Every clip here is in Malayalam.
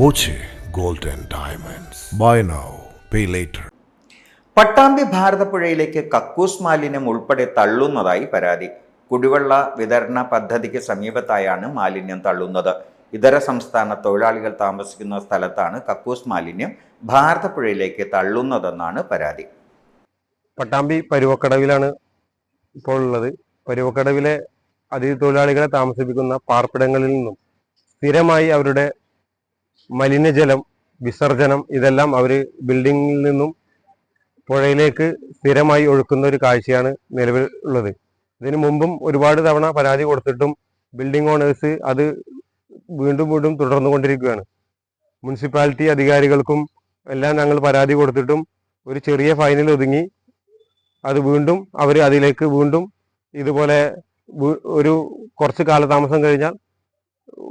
Boche gold and diamonds. Buy now pay later. Pattambi ഭാരതപ്പുഴയിലേക്ക് കക്കൂസ് മാലിന്യം ഉൾപ്പെടെ തള്ളുന്നതായി പരാതി. കുടിവെള്ള വിതരണ പദ്ധതിക്ക് സമീപത്തായാണ് മാലിന്യം തള്ളുന്നത്. ഇതര സംസ്ഥാന തൊഴിലാളികൾ താമസിക്കുന്ന സ്ഥലത്താണ് കക്കൂസ് മാലിന്യം ഭാരതപ്പുഴയിലേക്ക് തള്ളുന്നതെന്നാണ് പരാതി. പട്ടാമ്പി പരുവക്കടവിലാണ് ഇപ്പോൾ ഉള്ളത്. പരുവക്കടവിലെ അതിഥി തൊഴിലാളികളെ താമസിപ്പിക്കുന്ന പാർപ്പിടങ്ങളിൽ നിന്നും സ്ഥിരമായി അവരുടെ മലിനജലം വിസർജനം ഇതെല്ലാം അവർ ബിൽഡിങ്ങിൽ നിന്നും പുഴയിലേക്ക് സ്ഥിരമായി ഒഴുക്കുന്ന ഒരു കാഴ്ചയാണ് നിലവിൽ ഉള്ളത്. ഇതിനു മുമ്പും ഒരുപാട് തവണ പരാതി കൊടുത്തിട്ടും ബിൽഡിംഗ് ഓണേഴ്സ് അത് വീണ്ടും വീണ്ടും തുടർന്നുകൊണ്ടിരിക്കുകയാണ് മുനിസിപ്പാലിറ്റി അധികാരികൾക്കും എല്ലാം ഞങ്ങൾ പരാതി കൊടുത്തിട്ടും ഒരു ചെറിയ ഫൈനിൽ ഒതുങ്ങി അത് വീണ്ടും അവർ അതിലേക്ക് വീണ്ടും ഇതുപോലെ ഒരു കുറച്ച് കാലതാമസം കഴിഞ്ഞാൽ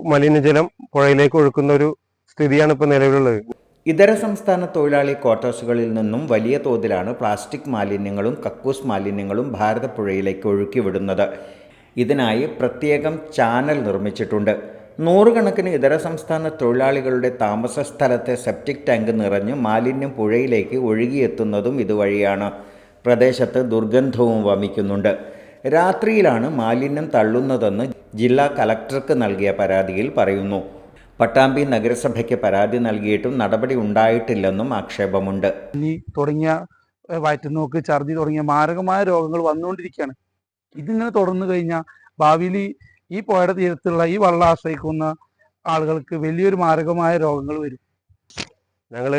മലിനജലം പുഴയിലേക്ക് ഒഴുക്കുന്ന ഒരു സ്ഥിതിയാണ് ഇപ്പോൾ നിലവിലുള്ളത്. ഇതര സംസ്ഥാന തൊഴിലാളി ക്വാർട്ടേഴ്സുകളിൽ നിന്നും വലിയ തോതിലാണ് പ്ലാസ്റ്റിക് മാലിന്യങ്ങളും കക്കൂസ് മാലിന്യങ്ങളും ഭാരതപ്പുഴയിലേക്ക് ഒഴുക്കിവിടുന്നത്. ഇതിനായി പ്രത്യേകം ചാനൽ നിർമ്മിച്ചിട്ടുണ്ട്. നൂറുകണക്കിന് ഇതര സംസ്ഥാന തൊഴിലാളികളുടെ താമസ സ്ഥലത്തെ സെപ്റ്റിക് ടാങ്ക് നിറഞ്ഞ് മാലിന്യം പുഴയിലേക്ക് ഒഴുകിയെത്തുന്നതും ഇതുവഴിയാണ്. പ്രദേശത്ത് ദുർഗന്ധവും വമിക്കുന്നുണ്ട്. രാത്രിയിലാണ് മാലിന്യം തള്ളുന്നതെന്ന് ജില്ലാ കലക്ടർക്ക് നൽകിയ പരാതിയിൽ പറയുന്നു. പട്ടാമ്പി നഗരസഭയ്ക്ക് പരാതി നൽകിയിട്ടും നടപടി ഉണ്ടായിട്ടില്ലെന്നും ആക്ഷേപമുണ്ട്. ഇനി തുടങ്ങിയ വയറ്റുനോക്ക് ഛർദി തുടങ്ങിയ മാരകമായ രോഗങ്ങൾ വന്നുകൊണ്ടിരിക്കുകയാണ്. ഇതിങ്ങനെ തുടർന്നു കഴിഞ്ഞാൽ ഭാവിയിൽ ഈ പുഴയുടെ തീരത്തുള്ള ഈ വള്ളം ആശ്രയിക്കുന്ന ആളുകൾക്ക് വലിയൊരു മാരകമായ രോഗങ്ങൾ വരും. ഞങ്ങൾ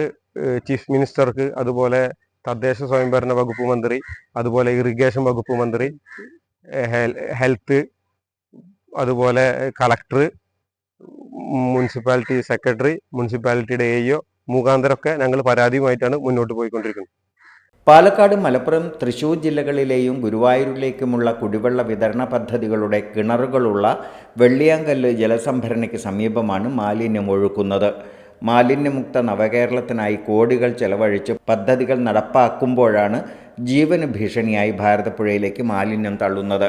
ചീഫ് മിനിസ്റ്റർക്ക് അതുപോലെ തദ്ദേശ സ്വയംഭരണ വകുപ്പ് മന്ത്രി അതുപോലെ ഇറിഗേഷൻ വകുപ്പ് മന്ത്രി ഹെൽ- ഹെൽത്ത് അതുപോലെ കളക്ടർ മുനിസിപ്പാലിറ്റി സെക്രട്ടറി മുനിസിപ്പാലിറ്റിയുടെ എ മുഖാന്തരമൊക്കെ ഞങ്ങൾ പരാതിയുമായിട്ടാണ് മുന്നോട്ട് പോയിക്കൊണ്ടിരിക്കുന്നത്. പാലക്കാട് മലപ്പുറം തൃശൂർ ജില്ലകളിലെയും ഗുരുവായൂരിലേക്കുമുള്ള കുടിവെള്ള വിതരണ പദ്ധതികളുടെ കിണറുകളുള്ള വെള്ളിയാങ്കല്ല് ജലസംഭരണിക്ക് സമീപമാണ് മാലിന്യം ഒഴുക്കുന്നത്. മാലിന്യമുക്ത നവകേരളത്തിനായി കോടികൾ ചെലവഴിച്ച് പദ്ധതികൾ നടപ്പാക്കുമ്പോഴാണ് ജീവന് ഭീഷണിയായി ഭാരതപ്പുഴയിലേക്ക് മാലിന്യം തള്ളുന്നത്.